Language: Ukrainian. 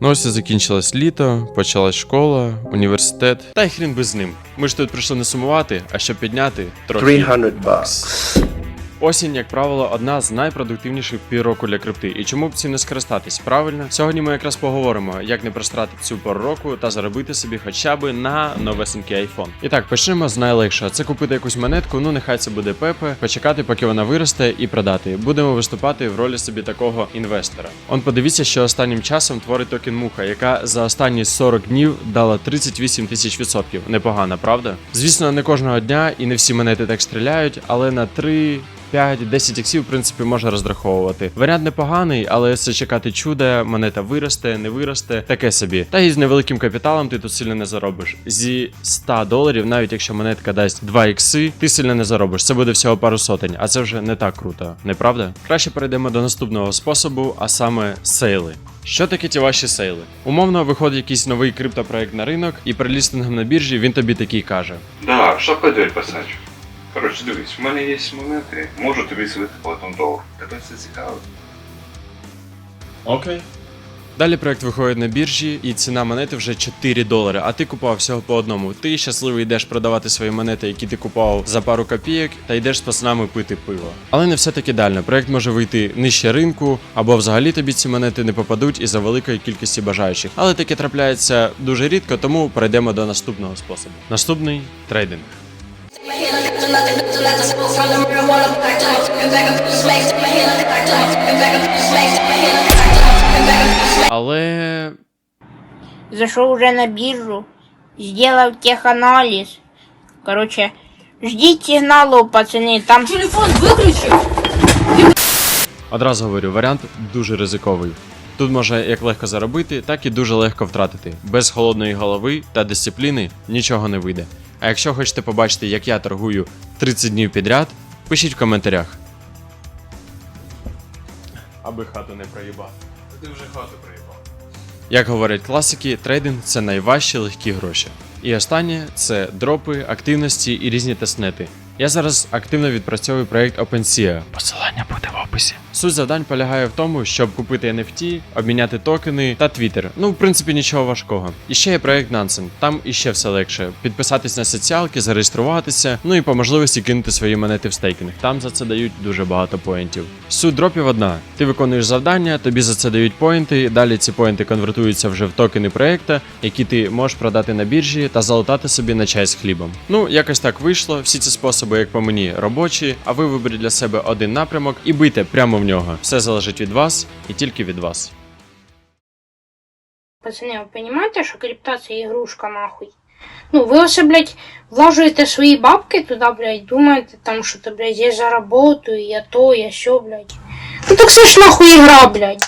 Ну ось і закінчилось літо, почалась школа, університет. Та й хрін би з ним. Ми ж тут прийшли не сумувати, а щоб підняти трохи. 300 bucks. Осінь, як правило, одна з найпродуктивніших півроку для крипти. І чому б цим не скористатись? Правильно? Сьогодні ми якраз поговоримо, як не прострати цю пору року та заробити собі хоча б на новесенький iPhone. І так, почнемо з найлегшого. Це купити якусь монетку, ну нехай це буде Пепе, почекати, поки вона виросте, і продати. Будемо виступати в ролі собі такого інвестора. Он подивіться, що останнім часом творить токен муха, яка за останні 40 днів дала 38 тисяч відсотків. Непогано, правда? Звісно, не кожного дня і не всі монети так стріляють, але на 3 5-10 іксів, в принципі, можна розраховувати. Варіант непоганий, але це чекати чуда, монета виросте, не виросте, таке собі. Та і з невеликим капіталом ти тут сильно не заробиш. Зі 100 доларів, навіть якщо монетка дасть 2 ікси, ти сильно не заробиш. Це буде всього пару сотень, а це вже не так круто, не правда? Краще перейдемо до наступного способу, а саме сейли. Що таке ті ваші сейли? Умовно виходить якийсь новий криптопроект на ринок, і при лістингом на біржі він тобі такий каже: Да, що педель писати? Коротше, дивись, в мене є монети, можу тобі злити по одному долару. Тебе це цікаво. Окей. Далі проект виходить на біржі, і ціна монети вже 4 долари, а ти купував всього по одному. Ти щасливий йдеш продавати свої монети, які ти купував за пару копійок, та йдеш з пацанами пити пиво. Але не все таки дально. Проект може вийти нижче ринку, або взагалі тобі ці монети не попадуть із-за великої кількості бажаючих. Але таке трапляється дуже рідко, тому перейдемо до наступного способу. Наступний трейдинг. Але Зашел уже на биржу, сделал теханализ. Короче, ждите сигналов, пацаны, там... Телефон выключи! Одразу говорю, варіант дуже ризиковий. Тут можна як легко заробити, так і дуже легко втратити. Без холодної голови та дисципліни нічого не вийде. А якщо хочете побачити, як я торгую 30 днів підряд, пишіть в коментарях. Аби хату не проїбав. Ти вже хату приїбав. Як говорять класики, трейдинг це найважчі легкі гроші. І останнє це дропи, активності і різні тестнети. Я зараз активно відпрацьовую проект OpenSea. Посилання буде в описі. Суть завдань полягає в тому, щоб купити NFT, обміняти токени та Twitter. Ну, в принципі, нічого важкого. І ще є проект Nansen. Там іще все легше. Підписатись на соціалки, зареєструватися, ну і по можливості кинути свої монети в стейкінг. Там за це дають дуже багато поінтів. Суть дропів одна: ти виконуєш завдання, тобі за це дають поінти. Далі ці поінти конвертуються вже в токени проекта, які ти можеш продати на біржі та залутати собі на чай з хлібом. Ну, якось так вийшло. Всі ці способи, як по мені, робочі, а ви виберіть для себе один напрямок і бийте прямо в нього. Все залежить від вас і тільки від вас. Пацаны, вы понимаете, что крипта это игрушка нахуй? Ну, вы вообще, блядь, влаживаете свои бабки туда, блядь, думаете там что-то, блядь, я заработаю, я то, я все, блядь. Ну так це ж нахуй игра, блядь.